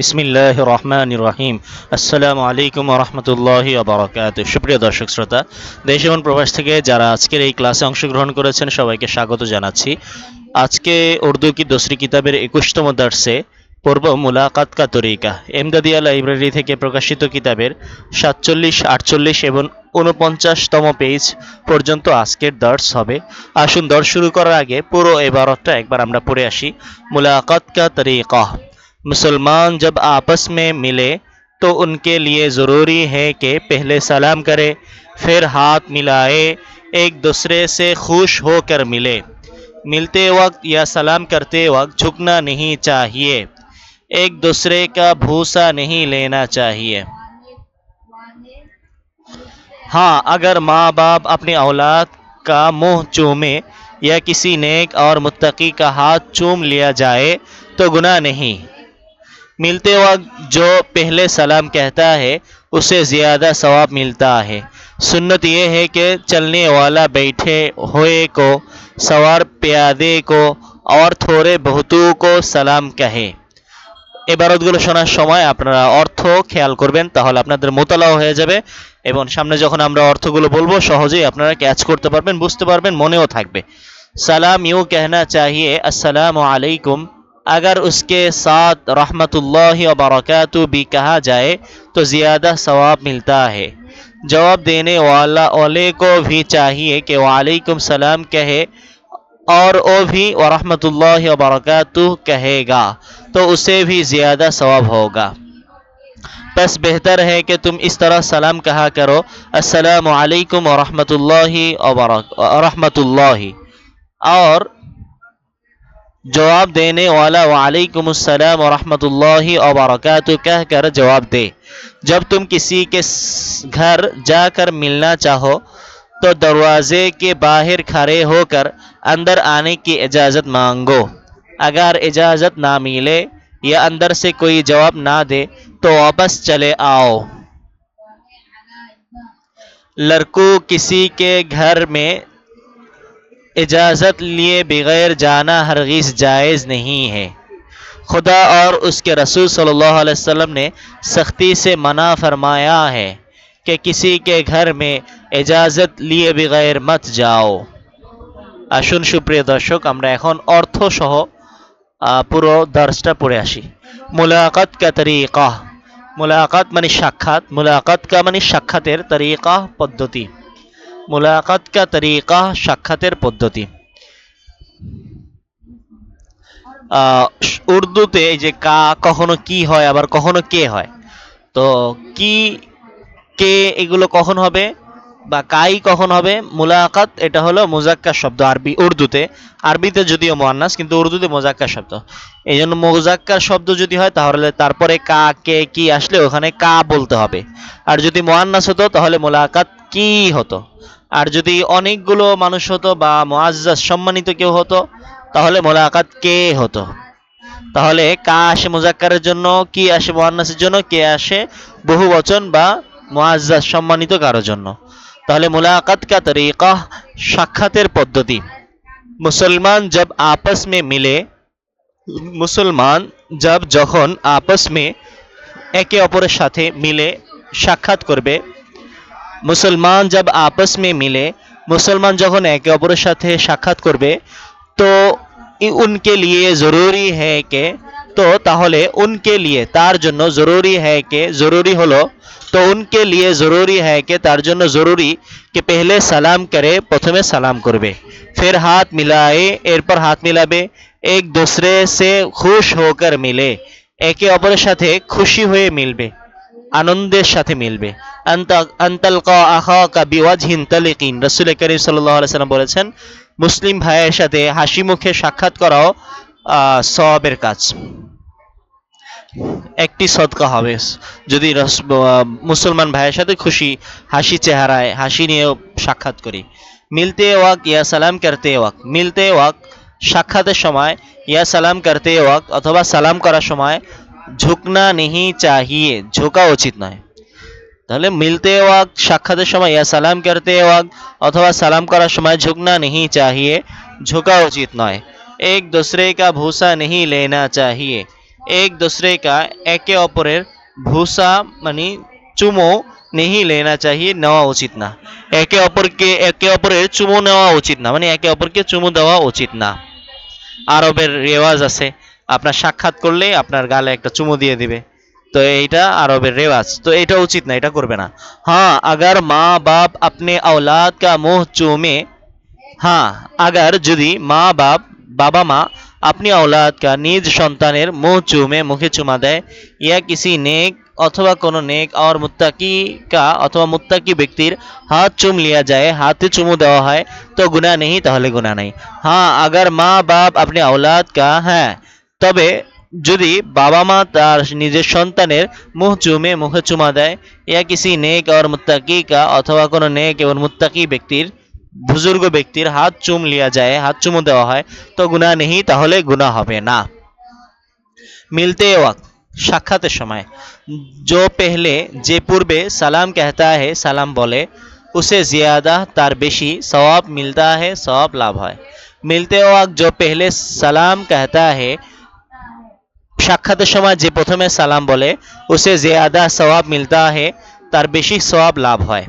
বিসমিল্লাহ রহমান রহিম আসসালামু আলাইকুম রহমতুল্লাহ আবরকাত সুপ্রিয় দর্শক শ্রোতা, দেশ এবং প্রবাস থেকে যারা আজকের এই ক্লাসে অংশগ্রহণ করেছেন, সবাইকে স্বাগত জানাচ্ছি। আজকে উর্দু কি দোসরি কিতাবের একুশতম দার্সে পূর্ব মুলাকাত কা তরিকা, এমদাদিয়া লাইব্রেরি থেকে প্রকাশিত কিতাবের সাতচল্লিশ, আটচল্লিশ এবং উনপঞ্চাশতম পেজ পর্যন্ত আজকের দর্শ হবে। আসুন দর্শ শুরু করার আগে পুরো এবারতটা একবার আমরা পড়ে আসি। মুলাকাত কা তরিকা। مسلمان جب آپس میں ملے تو ان کے لیے ضروری ہے کہ پہلے سلام کرے، پھر ہاتھ ملائے، ایک دوسرے سے خوش ہو کر ملے۔ ملتے وقت یا سلام کرتے وقت جھکنا نہیں چاہیے۔ ایک دوسرے کا بھوسا نہیں لینا چاہیے۔ ہاں اگر ماں باپ اپنی اولاد کا منہ چومے یا کسی نیک اور متقی کا ہاتھ چوم لیا جائے تو گناہ نہیں۔ मिलते वक्त जो पहले सलाम कहता है उसे ज़्यादा सवाब मिलता है सुन्नत ये है कि चलने वाला बैठे हुए को सवार प्यादे को और थोड़े बहुतू को सलाम कहे এবারতগুলো শোনার সময় আপনারা অর্থ খেয়াল করবেন তাহলে আপনাদের মোতালাও হয়ে যাবে এবং সামনে যখন আমরা অর্থগুলো বলবো সহজেই আপনারা ক্যাচ করতে পারবেন বুঝতে পারবেন মনেও থাকবে सलाम यूँ कहना चाहिए اگر اس کے ساتھ رحمت اللہ برکاتہ بھی کہا جائے تو زیادہ ثواب ملتا ہے۔ جواب دینے والا اولے کو بھی چاہیے کہ وعلیکم السلام کہے اور او بھی ورحمۃ اللہ و برکاتہ کہے گا تو اسے بھی زیادہ ثواب ہوگا۔ پس بہتر ہے کہ تم اس طرح سلام کہا کرو۔ السلام علیکم ورحمۃ اللہ و رحمۃ اللہ۔ اور جواب دینے والا، وعلیکم السلام ورحمۃ اللہ وبرکاتہ، کہہ کر جواب دے۔ جب تم کسی کے گھر جا کر ملنا چاہو، تو دروازے کے باہر کھڑے ہو کر اندر آنے کی اجازت مانگو۔ اگر اجازت نہ ملے یا اندر سے کوئی جواب نہ دے، تو واپس چلے آؤ۔ لڑکو، کسی کے گھر میں اجازت لیے بغیر جانا ہرگز جائز نہیں ہے۔ خدا اور اس کے رسول صلی اللہ علیہ وسلم نے سختی سے منع فرمایا ہے کہ کسی کے گھر میں اجازت لیے بغیر مت جاؤ۔ اشن شکریہ درشک، ہم نے اخن اور تھوش ہو پرو درسٹہ پراشی ملاقات کا طریقہ، ملاقات منی شکت ملاقات کا منی شتر طریقہ پدتی মুলাকাত কা তরিকা সাক্ষাতের পদ্ধতি। উর্দুতে যে কা কখনো কি হয়, আবার কখনো কে হয়, তো কি, কে এগুলো কখন হবে বা কাই কখন হবে, মুলাকাত এটা হলো মোজাক্কার শব্দ আরবি, উর্দুতে। আরবিতে যদিও মোয়ান্নাস, কিন্তু উর্দুতে মোজাক্কার শব্দ। এই জন্য মোজাক্কার শব্দ যদি হয়, তাহলে তারপরে কা, কে, কি আসলে ওখানে কা বলতে হবে। আর যদি মোয়ান্নাস হতো, তাহলে মোলাকাত কি হতো? আর যদি অনেকগুলো মানুষ হতো বা মোয়াজ্জাজ সম্মানিত কেউ হতো, তাহলে মোলাকাত কে হতো? তাহলে কা আসে মোজাক্কারের জন্য, কি আসে মোহান্নাসের জন্য, কে আসে বহু বচন বা মোয়াজ্জাজ সম্মানিত কারোর জন্য। তাহলে মোলাকাত কা তরিকা, সাক্ষাতের পদ্ধতি। মুসলমান জব আপস মে মিলে, মুসলমান জব যখন আপস মে একে অপরের সাথে মিলে সাক্ষাৎ করবে মুসলমান জব আপস মে মিলে, মুসলমান যখন একে অপরের সাথে সাক্ষাৎ করবে, তো উনকে লিয়ে জরুরি হ্যাঁ কে, তো তাহলে উনকে লিয়ে তার জন্য জরুরি হ্যাঁ কে, জরুরি হলো, তো উনকে লিয়ে জরুরি হ্যাঁ কে, তার জন্য জরুরি কে পেহলে সালাম করে, প্রথমে সালাম করবে। ফের হাত মিলায়ে, এরপর হাত মিলাবে, এক দূসরে সে খুশ হোকার মিলে, একে অপরের সাথে খুশি হয়ে মিলবে। আনন্দের সাথে মিলবে। করিম সাল্লাম বলেছেন, মুসলিম ভাইয়ের সাথে হাসি মুখে সাক্ষাৎ করাও সওয়াবের কাজ। একটি সদকা হবে। যদি মুসলমান ভাইয়ের সাথে খুশি, হাসি চেহারায়, হাসি নিয়ে সাক্ষাৎ করি। মিলতে ওয়াক, ইয়া সালাম করতে ওয়াক। মিলতে ওয়াক, সাক্ষাতের সময়, ইয়া সালাম করতে ওয়াক অথবা সালাম করার সময় ঝুঁকনা নিহি চাহিয়ে, ঝোঁকা উচিত নয়। তাহলে মিলতে ওয়াক, সাক্ষাতের সময়, ইয়া সালাম করতে ওয়াক, অথবা সালাম করার সময় ঝুঁকনা নেহি চাহিয়ে, ঝোঁকা উচিত নয়। এক দোসরে কা ভূষা নেহি লেনা চাহিয়ে, এক দোসরে কা একে অপরের ভূসা মানে চুমো নেহি লেনা চাহিয়ে নেওয়া উচিত না। একে অপরকে, একে অপরের চুমো নেওয়া উচিত না মানে একে অপরকে চুমো দেওয়া উচিত না। আরবের রেওয়াজ আছে আপনার সাক্ষাৎ করলে আপনার গালে একটা চুমু দিয়ে দিবে। তো এইটা আরবের রেওয়াজ। তো এটা উচিত না, এটা করবে না। হ্যাঁ আগার মা বাপ আপনি আওলাদ কা মোহ চুমে। হ্যাঁ আগার যদি মা বাপ, বাবা মা আপনি আওলাদ কা নিজ সন্তানের মুহ চুমে, মুখে চুমা দেয়, ইয়া কিসি নেক অথবা কোনো নেক, আর মুত্তাকি কা অথবা মুত্তাকি ব্যক্তির হাত চুম লিয়া যায়, হাতে চুমু দেওয়া হয়, তো গুণা নেই, তাহলে গুণা নেই। হ্যাঁ আগার মা বাপ আপনি আওলাদ কা হ্যাঁ তবে যদি বাবা মা তার নিজের সন্তানের মুখ চুমে মুখে চুমা দেয় ইয়া কিসি নেক আর মুত্তাকি কা অথবা কোনো নেক এবং মুত্তাকি ব্যক্তির, বুজুর্গ ব্যক্তির হাত চুম লিয়া যায়, হাত চুমো দেওয়া হয়, তো গুণা নেহি, তাহলে গুণা হবে না। মিলতে ওয়াক সাক্ষাতের সময়। জো পেহলে, যে পূর্বে সালাম কেহতা হে, সালাম বলে, উসে জিয়াদা তার বেশি সওয়াব মিলতা হে, সওয়াব লাভ হয়। মিলতে ওয়াক জো পেহলে সালাম কেহতা হে সাক্ষাতের সময় যে প্রথমে সালাম বলে उसे ज़्यादा সওয়াব মিলতা है তার বেশি সওয়াব লাভ হয়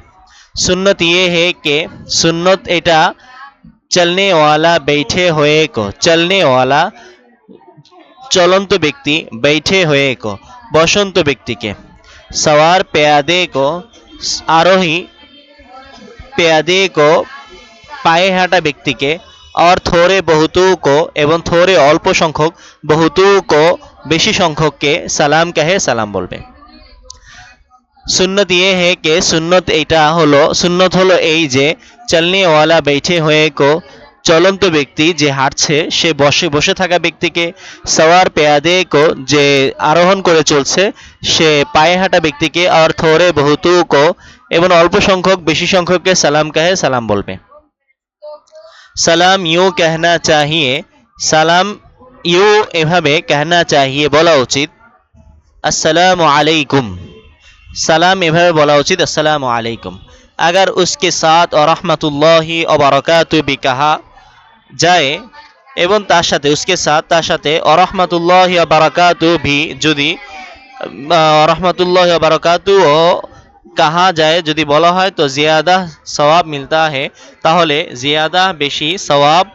সুন্নত ये है कि সুন্নত এটা চলনে ওয়ালা बैठे हुए को চলনে ওয়ালা চলন্ত ব্যক্তি बैठे हुए को বসন্ত ব্যক্তিকে সওয়ার পেয়াদে কো আরোহী পেয়াদে কো পায়ে হাঁটা ব্যক্তিকে और थोड़े बहुतों को এবং থোড়ে অল্প সংখ্যক বহুতু কো বেশি সংখ্যককে সালাম কাহে, সালাম বলবে। সুন্নত ইয়ে হে কে, সুন্নত এইটা হলো, সুন্নত হলো এই যে চালনিওয়ালা বেঠে হয়ে কো চলন্ত ব্যক্তি যে হাঁটছে, সে বসে বসে থাকা ব্যক্তিকে সওয়ার পেয়াদে কো যে আরোহণ করে চলছে, সে পায়ে হাঁটা ব্যক্তিকে আর থোরে বহুতু কো এবং অল্প সংখ্যক, বেশি সংখ্যককে সালাম কাহে, সালাম বলবে। সালাম ইউ কেহনা চাহিয়ে, সালাম ইউ এভাবে কেহনা চাহিয়ে বলা উচিত, আসসালামু আলাইকুম। সালাম এভাবে বলা উচিত, আসসালামু আলাইকুম। আগার উসকে সাথ ও রহমতুল্লাহি ও বারকাত বিকাহা। যায়, এবং তার সাথে, উসকে সাথ তার সাথে অরহমতুল্লাহ বারাকাত ভি। যদি রহমতুল্লাহ বারকাত ও কাহা যায়, যদি বলা হয় তো জিয়াদা সবাব মিলতা হে। তাহলে জিয়াদা বেশি সবাব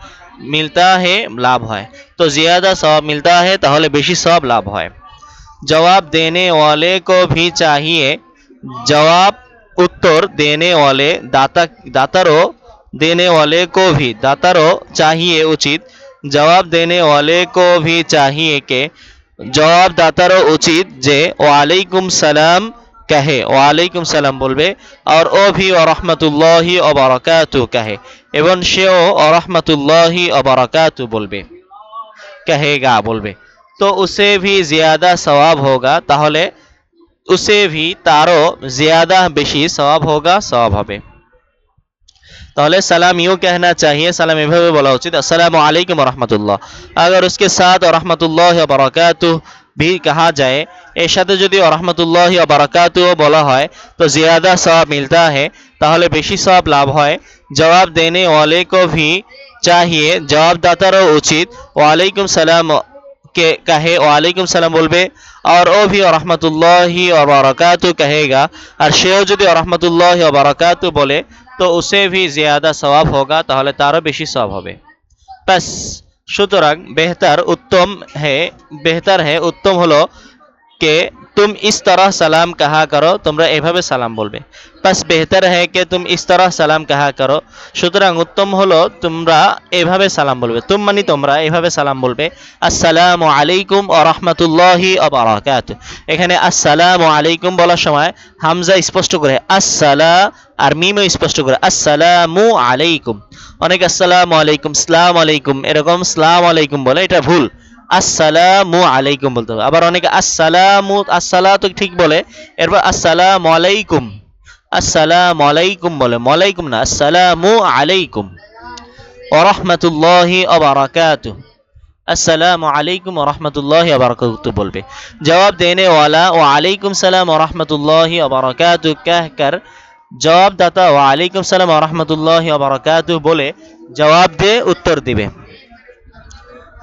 মিলতা হে লাভ হয় তো জিয়াদা সওয়াব মিলতা হে তাহলে বেশি সওয়াব লাভ হয় জবাব দেনে वाले को भी चाहिए জবাব উত্তর দেনে वाले দাতা দাতারও देने वाले को भी दातारो चाहिए उचित जवाब देने वाले को भी चाहिए के জবাব দাতারও উচিত যে ওয়ালাইকুম সালাম কহে ওয়ালাইকুম সালাম বলবে আর ও ভি ও রহমতুল্লাহি ও বারাকাতু কহে এবং সেও ও রহমতুল্লাহি ও বারাকাতু বলবে কহেগা বলবে তো উসে ভি জিয়াদা সওয়াব হোগা তাহলে উসে ভি তারও জিয়াদা বেশি সওয়াব হোগা সওয়াব হবে তাহলে সালাম ইউ कहना चाहिए সালাম এভাবে বলা উচিত আসসালামু আলাইকুম রহমতুল্লাহ अगर उसके साथ और रहमतुल्लाह बरकातु ভি কাহা যায়। এর সাথে যদি রহমতুল্লাহ বারাকাতুও বলা হয়, তো জিয়াদা সব মিলতা হে, তাহলে বেশি সব লাভ হয়। জবাব দেনে ওয়ালে কো ভি চাহিয়ে, জবাবদাতারও উচিত। ওয়ালাইকুম সালাম কে কাহে, ওয়ালাইকুম সালাম বলবে, আর ও ভি রহমতুল্লাহি বারাকাতু কাহেগা। আর সেও যদি রহমতুল্লাহ বারাকাতু বলে, তো উসে ভি জিয়াদা সওয়াব হোগা, তাহলে তারও বেশি সওয়াব হবে। বাস। সুতরাং বেহতার উত্তম হে বেহতার হে উত্তম হলো কে তুম ইস সালাম কাহা করো, তোমরা এভাবে সালাম বলবে। বাস বেহতর হ্যাঁ কে তুম ইস সালাম কাহা করো, সুতরাং উত্তম হলো তোমরা এভাবে সালাম বলবে। তুম মানে তোমরা এভাবে সালাম বলবে। আসসালামু আলাইকুম ও রহমতুল্লাহি অবরাকাত এখানে আসসালামু আলাইকুম বলার সময় হামজা স্পষ্ট করে আসসালা আর মিমও স্পষ্ট করে আসসালামু আলাইকুম। অনেক আসসালামু আলাইকুম, সালাম আলাইকুম, এরকম সালাম আলাইকুম বলে, এটা ভুল। আসসালামু আলাইকুম বলতে হবে। আবার অনেকে আসসালামু আসসালা তো ঠিক বলে, এরপর আসসালাম আলাইকুম আসসালাম আলাইকুম বলে মালাইকুম না, আসসালামু আলাইকুম ওরহমতুল্লাহি অবরাকাতু আসসালামু আলাইকুম রহমতুল্লাহ আবরকাত বলবে। জবাব দেনে ওয়ালা ও আলাইকুম সালাম রহমতুল্লাহ আবরকাত কাহকার জবাবদাতা ও আলাইকুম সালাম রহমতুল্লাহ আবরকাত বলে জবাব দে, উত্তর দিবে।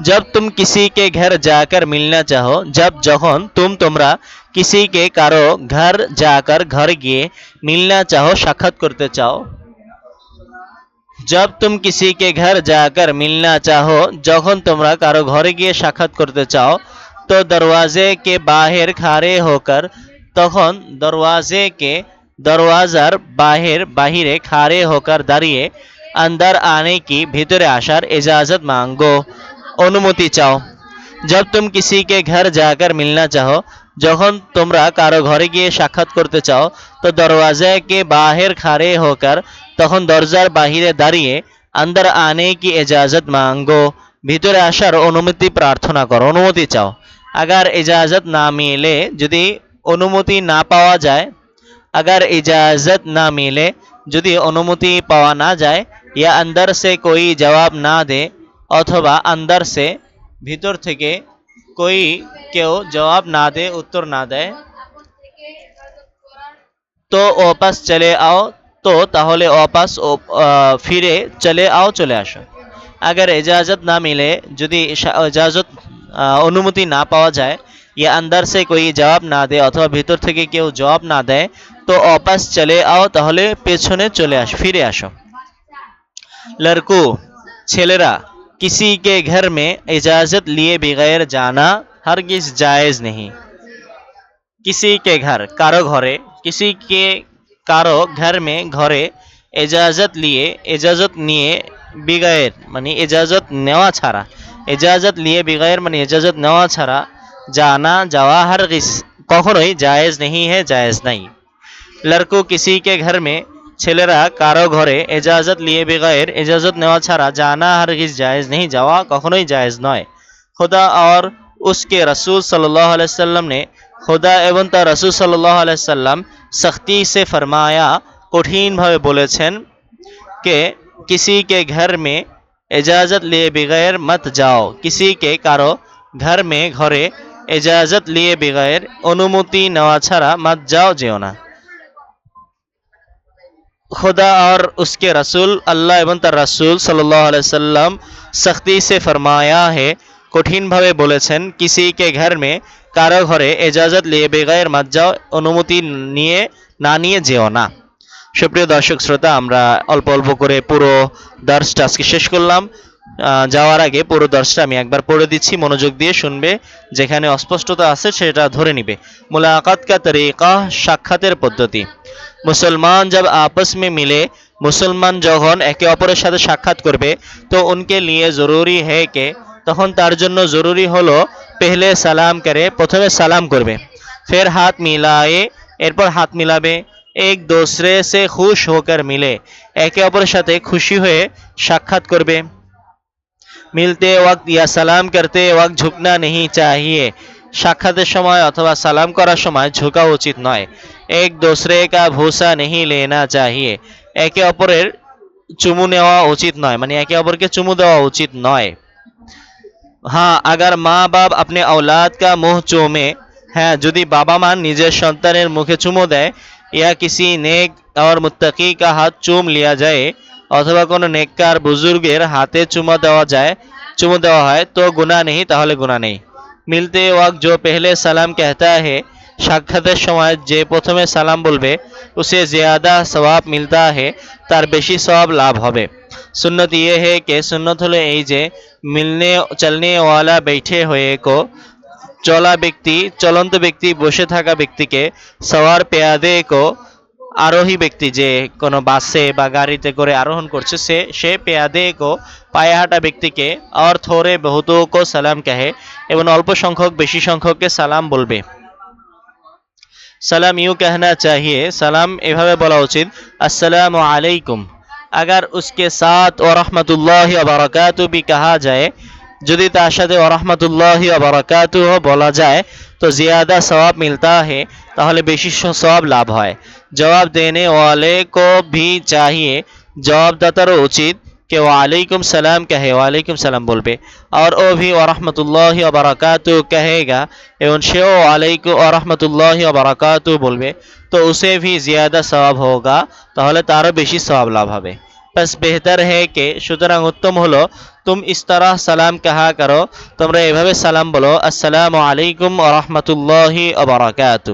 جب تم کسی کے گھر جا کر ملنا چاہو، جب جہن تم تمرا کسی کے کارو گھر جا کر گھر گئے ملنا چاہو সাক্ষাৎ کرتے چاہو۔ جب تم کسی کے گھر جا کر ملنا چاہو جہن تمرا کارو گھر گئے সাক্ষাৎ کرتے چاہو، تو دروازے کے باہر کھارے ہو کر তখন دروازے کے دروازر باہر باہرے کھارے ہو کر داڑیے اندر آنے کی بھیتر آشار اجازت مانگو۔ انمتی چاہو جب تم کسی کے گھر جا کر ملنا چاہو جہاں تمہرا کاروگاری کی شاکت کرتے چاہو تو دروازے کے باہر کھڑے ہو کر تخن درجہ باہر داریے اندر آنے کی اجازت مانگو بھیتر اشر انمتی پرارتھنا کرو انومتی چاہو اگر اجازت نہ ملے جدی انومتی نہ پا جائے اگر اجازت نہ ملے جدی انومتی پاؤ نہ جائے یا اندر سے کوئی جواب نہ دے অথবা আন্দারসে ভিতর থেকে কই কেউ জবাব না দে, উত্তর না দেয়। তো ওপাস চলে আও, তো তাহলে ওপাস ফিরে চলে আও, চলে আসো। আগার এজাজত না মিলে, যদি এজাজত অনুমতি না পাওয়া যায় ইয়ে আন্দারসে কই জবাব না দেয় অথবা ভিতর থেকে কেউ জবাব না দেয়, তো অপাস চলে আও, তাহলে পেছনে চলে আস, ফিরে আসো। লড়কু, ছেলেরা کسی کے گھر میں اجازت لیے بغیر جانا ہرگز جائز نہیں۔ کسی کے گھر، کارو گھرے کسی کے کارو گھر میں گھرے اجازت لیے، اجازت نیے بغیر، منی اجازت نوا چھارا۔ اجازت لیے بغیر، منی اجازت نوا چھارا۔ جانا جوا ہرگز کخنوئی جائز نہیں ہے، جائز نہیں۔ لڑکو کسی کے گھر میں ছেলেরা কারও ঘরে এজাজত লিয়ে বেগায়ের এজাজত নেওয়া ছাড়া জানা হারগিজ জায়েজ নেই, যাওয়া কখনোই জায়েজ নয়। খোদা আর উসকে রসুল সাল্লাহ আলাইসাল্লাম ने খোদা এবং তার রসুল সাল্লাহ আলাইসাল্লাম सख्ती সে ফরমায়া কঠিনভাবে বলেছেন কে किसी के घर এজাজত লিয়ে বেগায়ের মত যাও। किसी কারও ঘর মে ঘরে এজাজত লিয়ে বেগায়ের অনুমতি নেওয়া ছাড়া মত যাও যেও না। খোদা আর उसके रसूल আল্লাহ এবং তার রাসূল সাল্লাম সখতি সে सख्ती হে কঠিন ভাবে কঠিনভাবে বলেছেন কিসিকে ঘর মে কারও ঘরে এজাজত লিয়ে বেগায়ের মাত অনুমতি নিয়ে না নিয়ে যেও না সুপ্রিয় দর্শক শ্রোতা আমরা অল্প অল্প করে পুরো দার্সটা আজকে শেষ করলাম। যাওয়ার আগে পুরো দর্শটা আমি একবার পড়ে দিচ্ছি, মনোযোগ দিয়ে শুনবে, যেখানে অস্পষ্টতা আছে সেটা ধরে নিবে। মুলাকাত কা তরিকা, সাক্ষাতের পদ্ধতি। মুসলমান যাব আপস মে মিলে, মুসলমান যখন একে অপরের সাথে সাক্ষাৎ করবে, তো উনকে নিয়ে জরুরি হে কে, তখন তার জন্য জরুরি হলো পেহলে সালাম করে, প্রথমে সালাম করবে। ফের হাত মিলায়ে, এরপর হাত মিলাবে। এক দোসরে সে খুশ হোকার মিলে, একে অপরের সাথে খুশি হয়ে সাক্ষাৎ করবে। মিলতে ওয়াক্ত ইয়া সালাম করতে ওয়াক্ত ঝুঁকনা নেই চাহিয়ে সাক্ষাতের সময় অথবা সালাম করার সময় ঝুঁকা উচিত নয় এক দোসরে কা ভূসা নেই লেনা চাহিয়ে একে অপরের চুমু নেওয়া উচিত নয় মানে একে অপরকে চুমু দেওয়া উচিত নয় हाँ अगर माँ बाप अपने औलाद का मुंह चूमे হ্যাঁ যদি বাবা মা নিজের সন্তানের মুখে চুমো দেয় ইয়া কিসি নেক और মুত্তাকি का হাত চুম লিয়া যায় অথবা কোনো নেককার বুজুর্গের হাতে চুমা দেওয়া যায়, চুমো দেওয়া হয়, তো গুণা নেই, তাহলে গুণা নেই। মিলতে ওয়াক জো পেহলে সালাম কেহতা হে, সাক্ষাতের সময় যে প্রথমে সালাম বলবে, উসে জিয়াদা সবাব মিলতা হে, তার বেশি সবাব লাভ হবে। সুন্নত ইয়ে হে কে, সুন্নত হলো এই যে, মিলনে চলনেওয়ালা বেঠে হয়ে কো, চলা ব্যক্তি, চলন্ত ব্যক্তি, বসে থাকা ব্যক্তিকে সওয়ার পেয়াদে কো আরোহী ব্যক্তি যে কোনো বাসে বা গাড়িতে করে আরোহণ করছে সে সে পেয়াদে কো পায়ে হাঁটা ব্যক্তিকে আর থোরে বহুতো কো সালাম কহে এবং অল্প সংখ্যক বেশি সংখ্যককে সালাম বলবে সালাম ইউ कहना चाहिए সালাম এভাবে বলা উচিত আসসালামু আলাইকুম अगर उसके साथ और रहमतुल्लाह व बरकातु भी कहा जाए যদি তার সাথে ওরহমতুল্লাহ বারাকাতু বলা যায় তো জিয়াদা সওয়াব মিলতা হে تاہلے بیش سواب لابھ ہوئے جواب دینے والے کو بھی چاہیے جواب دتر و اچت کہ وعلیکم سلام کہے وعلیکم سلام بول بے اور او بھی ورحمت اللہ وبرکاتہ کہے گا ایون شیعو علیکم ورحمت اللہ وبرکاتہ بول بے تو اسے بھی زیادہ سواب ہوگا تاہلے تارو بیشی سواب لابھ ہوئے پس بہتر ہے کہ شرطم ہو لو تم اس طرح سلام کہا کرو تم رہے ریبھو سلام بولو السلام علیکم ورحمت اللہ وبرکاتہ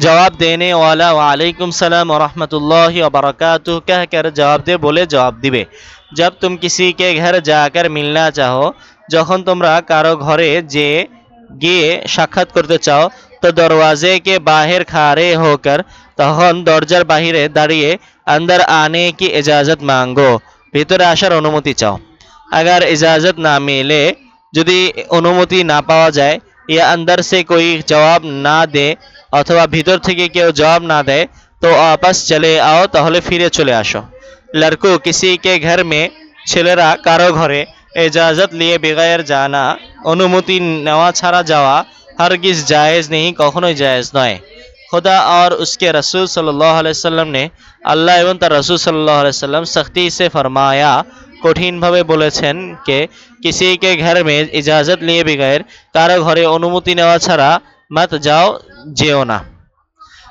जवाब देने वाला वालेकुम सलाम और रहमतुल्लाहि व बरकातुहू कहकर जवाब दे बोले जवाब দিবে जब तुम किसी के घर जाकर मिलना चाहो যখন তোমরা কারো ঘরে যে গিয়ে সাক্ষাৎ করতে চাও তো দরওয়াজে কে বাহির খাড়ে হোকর তখন দরজার বাহিরে দাঁড়িয়ে अंदर आने की इजाजत मांगो ভিতরে আসার অনুমতি চাও अगर इजाजत ना मिले যদি অনুমতি না পাওয়া যায় या अंदर से कोई जवाब ना दे অথবা ভিতর থেকে কেউ জবাব না দেয়, তো আপাস চলে আও, তাহলে ফিরে চলে আসো। লড়কু, কিসি কে ঘর মে ছেলেরা কারও ঘরে এজাজত নিয়ে বেগায়ের জানা, অনুমতি নেওয়া ছাড়া যাওয়া হরগিজ জায়েজ নেই, কখনোই জায়েজ নয়। खुदा আর उसके रसूल सल्लल्लाहु अलैहि वसल्लम আল্লাহ এবং তার রসুল সাল্লাহ সাল্লাম সख्ती সে ফরমায়া কঠিনভাবে বলেছেন কে কিসিকে ঘর মে ইজাজত নিয়ে বিগের কারও ঘরে অনুমতি নেওয়া ছাড়া মত যাও, যেও না।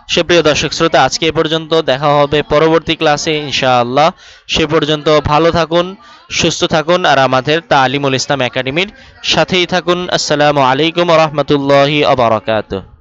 সুপ্রিয় দর্শক শ্রোতা, আজকে এ পর্যন্ত দেখা হবে পরবর্তী ক্লাসে, ইনশাআল্লাহ। সে পর্যন্ত ভালো থাকুন, সুস্থ থাকুন, আর আমাদের তালিমুল ইসলাম একাডেমির সাথেই থাকুন। আসসালামু আলাইকুম রহমতুল্লাহি আবরাকাত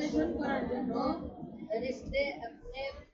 پرمیشن رشتے اپنے